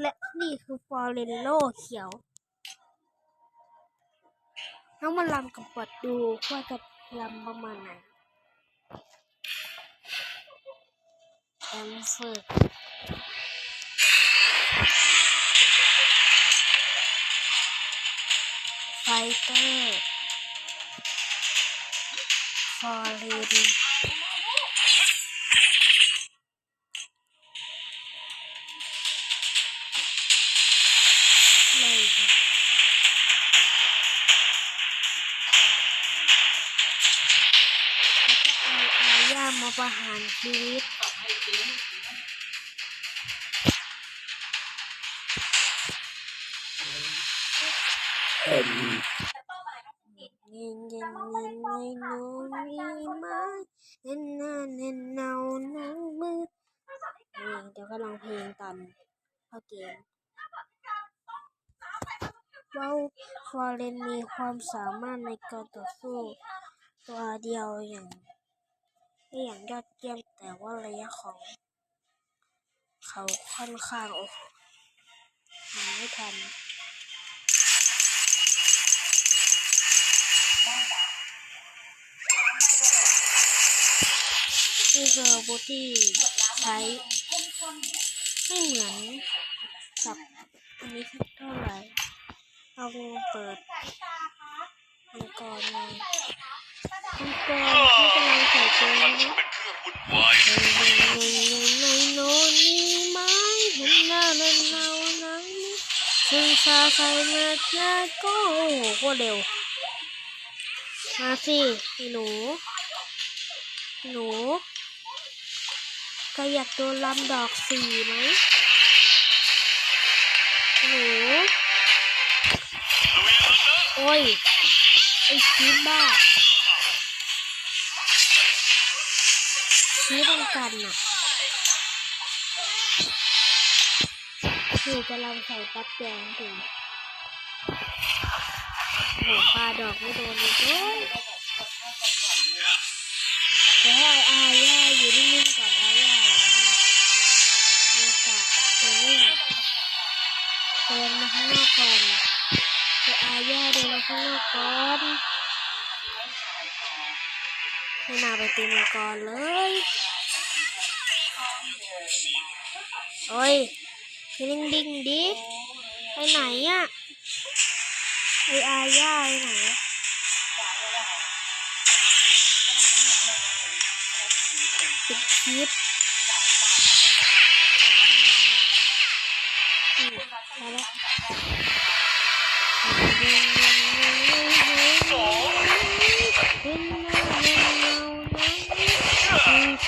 และนี่คือฟอร์เรนโลเขียวน้องมาลำกับปอดดูว่าจะลำประมาณไหนแอมฝึกไฟเตอร์ฟอร์เรน มาประหารชีวิตเย็นเย็นเย็นในหนูมีไหมเห็นหน้าเห็นเนาหนังมือเดี๋ยวก็ลองเพลงตอนเข้าเกมว้าฟอร์เรนมีความสามารถในการต่อสู้ตัวเดียวอย่าง ได้อย่างยอดเยี่ยมแต่ว่าระยะของ เขาค่อนข้างโอ้หาไม่ทันนี่คืออาวุธที่ใช้ไม่เหมือนกับอันนี้เท่าไหร่เอาเปิดมังกรมา มังกรที่กำลังใส่ตัวนะ เป็นเครื่องวุ่นวายในในโนนนี่ไม้เห็นหน้าเล่นเนาหนังนี้ซึ่งซาใครมาเจอก็โอ้โหโคตรเร็ว มาสิหนู หนูก็อยากโดนลำดอกสีไหมหนูโอ้ย ไอ้ชีสบ้า ชีสต้องกันน่ะคือจะลองใส่ปั๊บแดงถึงโหปลาดอกไม่โดนเลยเว้ยเดี๋ยวให้อาย่าอยู่นิ่งๆก่อนอาย่าอยู่นี่อาตะเดี๋ยวนิ่งเดินมาข้างนอกก่อนเดี๋ยวอาย่าเดินมาข้างนอกก่อน ไม่น่าไปตีมังกรเลย โอ้ยพี่ลิงดิงดิ ไปไหนอะไออาย่าไปไหนอะปิดคลิป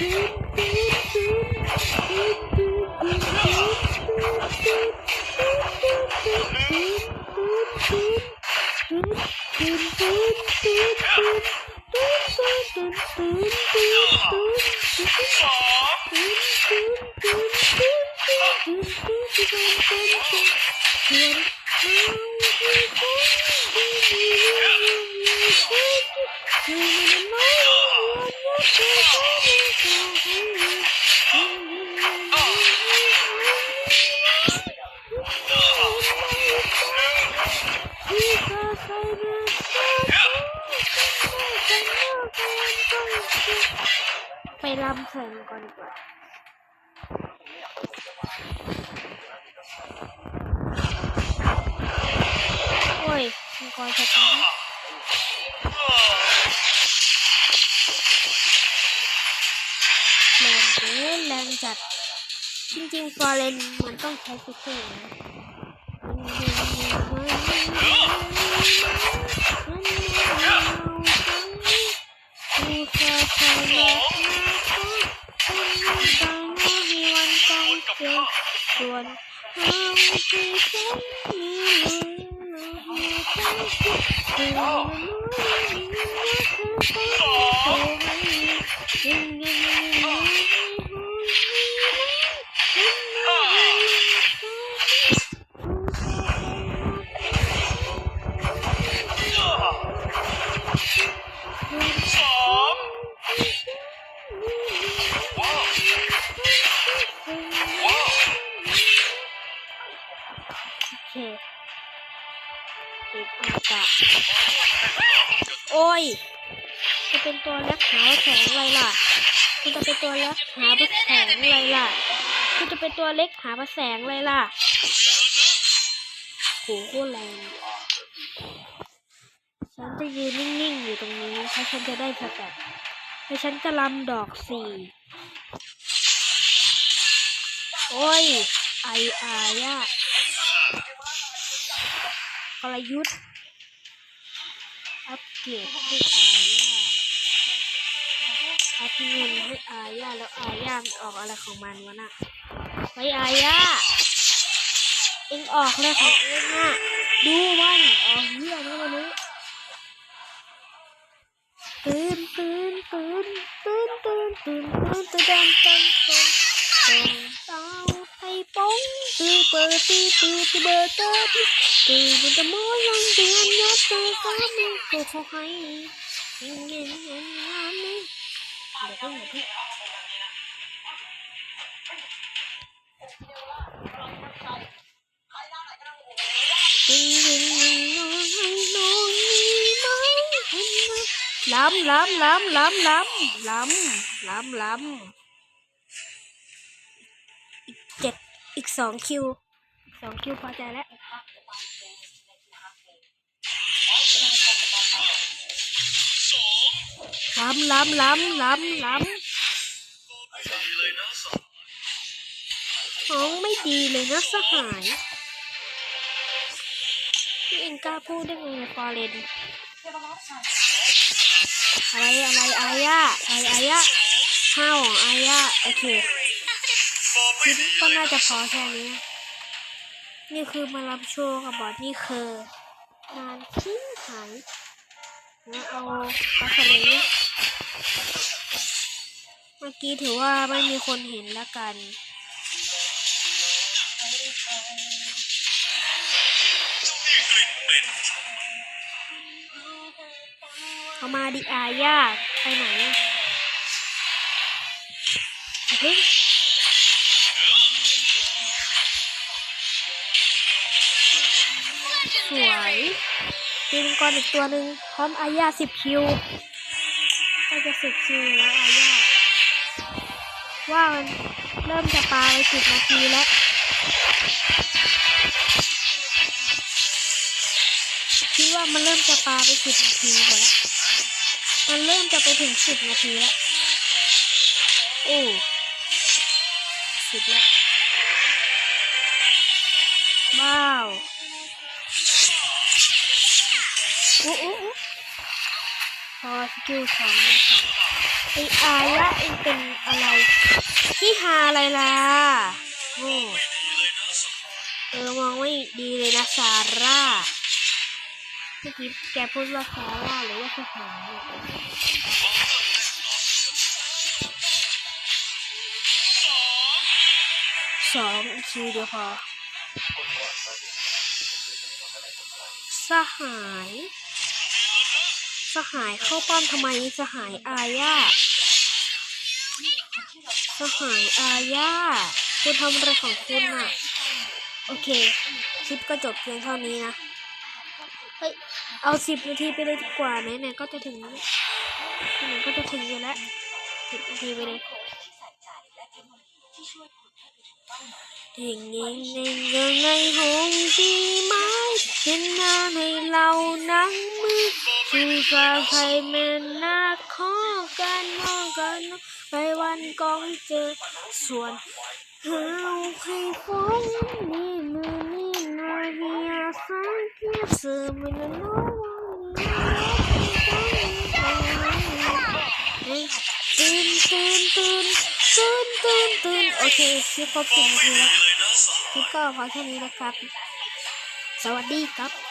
ไป โอ้ยมังกรชตแรงเกิแรงจัด จริงๆฟอเรนมันต้องใช้ฟิกเกอร์นะโอ้ Oh! อากาศโอ้ยจะเป็นตัวเล็กหาแสงอะไรล่ะคุณจะเป็นตัวเล็กหาพระแสงอะไรล่ะคุณจะเป็นตัวเล็กหาพระแสงอะไรล่ะโหโคตรแรงฉันจะยืนนิ่งๆอยู่ตรงนี้เพราะฉันจะได้สแตทแล้วฉันจะลำดอกสี่โอ้ยไออายะ กลยุทธ์ อัปเกรดให้อายาอัพเงินให้อายาแล้วอายามันออกอะไรของมันวะน่ะไปอายาเอ็งออกเลยของเอ็งอะดูมันออกเหี้ยนะวันนี้ตื่นตื่นตื่นตื่นตื่นตื่นตื่นตื่นตื่นตื่นตื่น องตื่นเปิดตีตื่นตื่นเบอร์เตอร์ที่ตื่นมันจะมอยังเดือนยัดใอีกสองคิวสองคิวพอใจแล้วล้ำล้ำล้ำล้ำล้ดีเลยนะสองำท้องไม่ดีเลยนะสหายพี่เองกล้าพูดได้ไงฟอเรนอะไรอะไรอายะอะไรอายะห้าวของอายะโอเคฟอร์ม คลิปดีก็น่าจะพอแค่นี้ นี่คือมารับโชว์กับบอสนี่คืองานชิ้นหายแล้วเอาปลาทะเลเมื่อกี้ถือว่าไม่มีคนเห็นแล้วกันเหม็นเอามาดิอาญาไปไหนเฮ้ย ตีมังกรอีกตัวหนึ่งพร้อมอาญาสิบคิวก็จะสิบคิวแล้วอาญาว่ามันเริ่มจะปาไปสิบนาทีแล้วคิดว่ามันเริ่มจะปาไปสิบนาทีหมดแล้วมันเริ่มจะไปถึงสิบนาทีแล้วโอ้สิบแล้วว้า โอ้โอ้โอ้พอสกิลสองนะคะไออายะเองเป็นอะไรนี่หาอะไรล่ะโอ้เออมองไม่ดีเลยนะซาร่าเมื่อกี้แกพูดว่าซาร่าหรือว่าสหายเนี่ยสองอีกทีเดียวพอ สหาย สหายเข้าป้อมทำไมสหายอาญาสหายอาญาคุณทำอะไรของคุณอะ โอเค คลิปก็จบเพียงเท่านี้นะ เฮ้ย เอาสิบนาทีไปเลยดีกว่าไหนๆก็จะถึงไหนก็จะถึงอยู่แล้วสิบนาทีไปเลย ทิ้งยิงในเงินในหงปีไม้เห็นหน้าให้เรานั่งมือคือฟ้าใครเม่นหน้าขอกันมองกันไปวันกองเจอส่วนเอาให้ฟ้องนี่มือนี่นอยเฮียสังเกตสื่อมันน้อย ลิปครบสิบนาทีแล้วเลยนะสองคลิปก็พอแค่นี้นะครับ สวัสดีครับ